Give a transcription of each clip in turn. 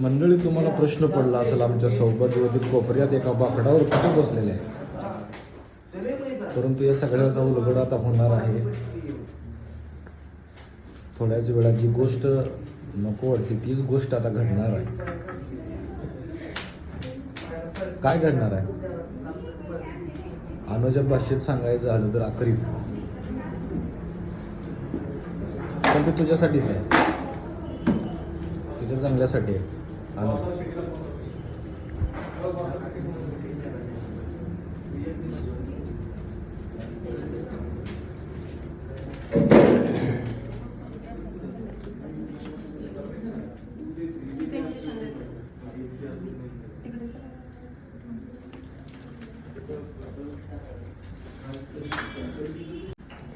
मंडळी तुम्हाला प्रश्न पडला असेल आमच्या सौभाग्यवती कोपऱ्यात एका बाकडावर कुठे बसलेले आहे परंतु या सगळ्याचा उलगड आता होणार आहे. थोड्याच वेळात जी गोष्ट नको वाटते तीच गोष्ट आता घडणार आहे. काय घडणार आहे? अनुजा भाषेत सांगायचं झालं तर अखरीत पण ते तुझ्यासाठीच आहे. तुझ्या चांगल्यासाठी आहे अनु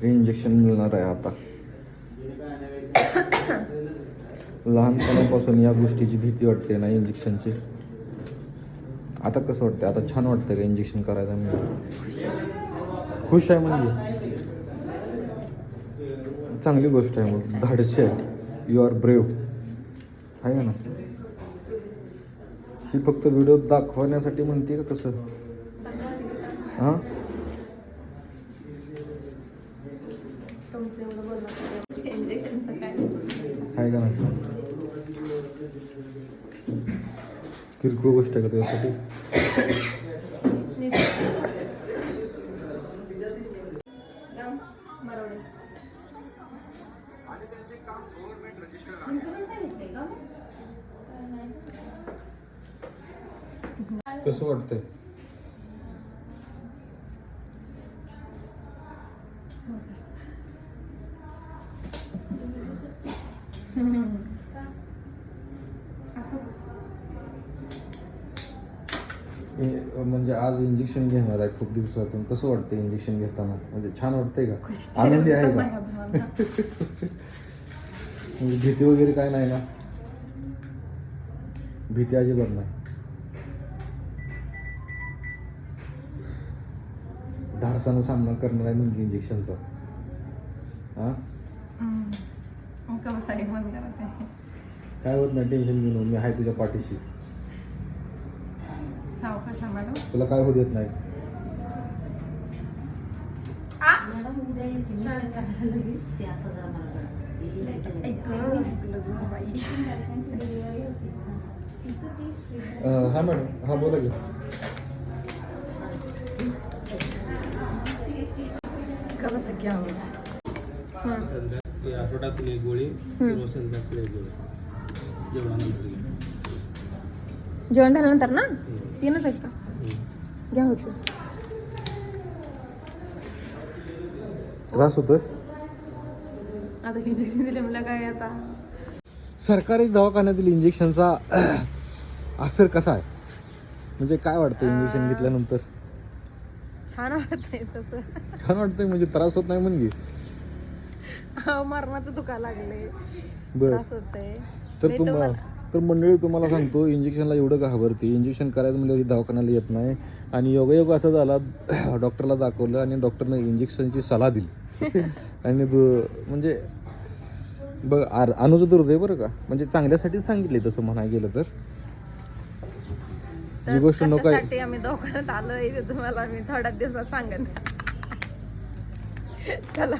इंजेक्शन मिळणार आहे आता. लहानपणापासून या गोष्टीची भीती वाटते ना इंजेक्शनची आता कसं वाटतं आता छान वाटतं का इंजेक्शन करायचं म्हणजे? खुश आहे म्हणजे? चांगली गोष्ट आहे मग. धाडशी आहे. यू आर ब्रेव आहे ना? ही फक्त व्हिडिओ दाखवण्यासाठी म्हणते का कसं? हां? आहे का नाही किरकोळ गोष्ट आहे का तुझ्यासाठी? बरोबर कसं वाटतंय हे, म्हणजे आज इंजेक्शन घेणार आहे खूप दिवसातून. कसं वाटतं इंजेक्शन घेताना? म्हणजे छान वाटतंय का? आनंदी आहे का? म्हणजे भीती वगैरे काय नाही ना? भीती अजिबात नाही. धाडसानं सामना करणार आहे म्हणजे इंजेक्शनचा हा? काय होत नाही टेन्शन घेऊ नको मी आहे तुझ्या पाठीशी. तुला काय होत येत नाही. मॅडम उद्या येते मी. काय करायला लागेल ते आता जरा मला अं, हा मॅडम हा बोला की. आठवड्यातून एक गोळी रोज संध्याकाळी एक गोळी. जेवणानंतर. जेवण झाल्यानंतर ना? तीनच आहेत का? घ्या होतं. त्रास होतोय? आता इंजेक्शन दिले मला काय आता? सरकारी दवाखान्यातील इंजेक्शनचा असर कसा आहे? म्हणजे काय वाटतं इंजेक्शन घेतल्यानंतर? छान वाटतंय तसं. छान वाटतंय म्हणजे त्रास होत नाही म्हणजे अहो, मरणाचं दुखा लागले बर. त्रास होतंय. तर नाही तुम्हाला तर मंडळी तुम्हाला सांगतो इंजेक्शनला एवढं घाबरते. इंजेक्शन करायचं म्हणजे दवाखान्याला येत नाही. आणि योगायोग असा झाला डॉक्टरला दाखवलं आणि डॉक्टरनं इंजेक्शनची सलाह दिली. आणि म्हणजे बघ आर अनुज दुर्दैव बरं का? म्हणजे चांगल्यासाठी सांगितले तसं म्हणाय गेलं तर. तर गोष्ट नको आहे. आम्ही दवाखान्यात आलोय ते तुम्हाला मी थोड्या दिवसात सांगेन. चला.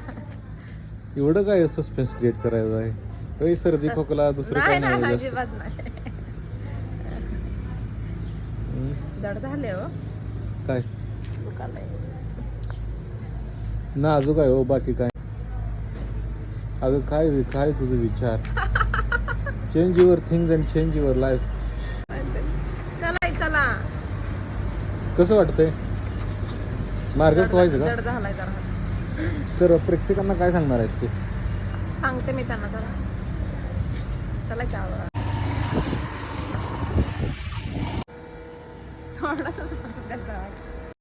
एवढं काय सस्पेन्स क्रिएट करायचं आहे? काही सर्दी खोकला दुसरं काय नाही नाही नाही जास्त. अजिबात नाही. हम्म. जड झाले हो. काय? दुखालय हो बाकी काय? अगं काय काय तुझं विचार? Change your things and change your life चला. चला कसं वाटतंय? मार्गच व्हायचं का? जड झालाय जरा. तर प्रेक्षकांना काय सांगणार आहेस ते? सांगते मी त्यांना जरा. चला की आवरा थोडासा त्याचा